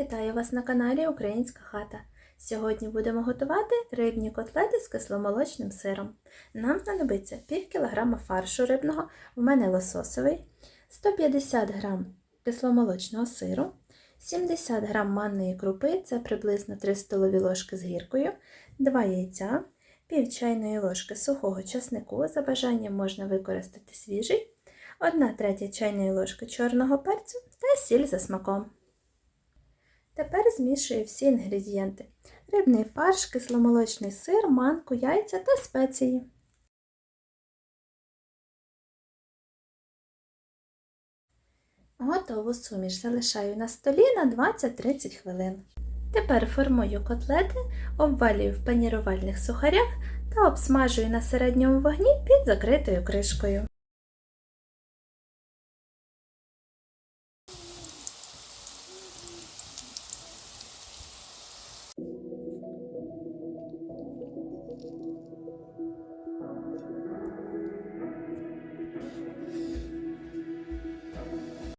вітаю вас на каналі Українська хата. Сьогодні будемо готувати рибні котлети з кисломолочним сиром. Нам знадобиться пів кілограма фаршу рибного, в мене лососовий, 150 г кисломолочного сиру, 70 г манної крупи, це приблизно 3 столові ложки з гіркою, 2 яйця, пів чайної ложки сухого часнику, за бажанням можна використати свіжий, 1 третя чайної ложки чорного перцю та сіль за смаком. Тепер змішую всі інгредієнти: рибний фарш, кисломолочний сир, манку, яйця та спеції. Готову суміш залишаю на столі на 20-30 хвилин. Тепер формую котлети, обвалюю в панірувальних сухарях та обсмажую на середньому вогні під закритою кришкою.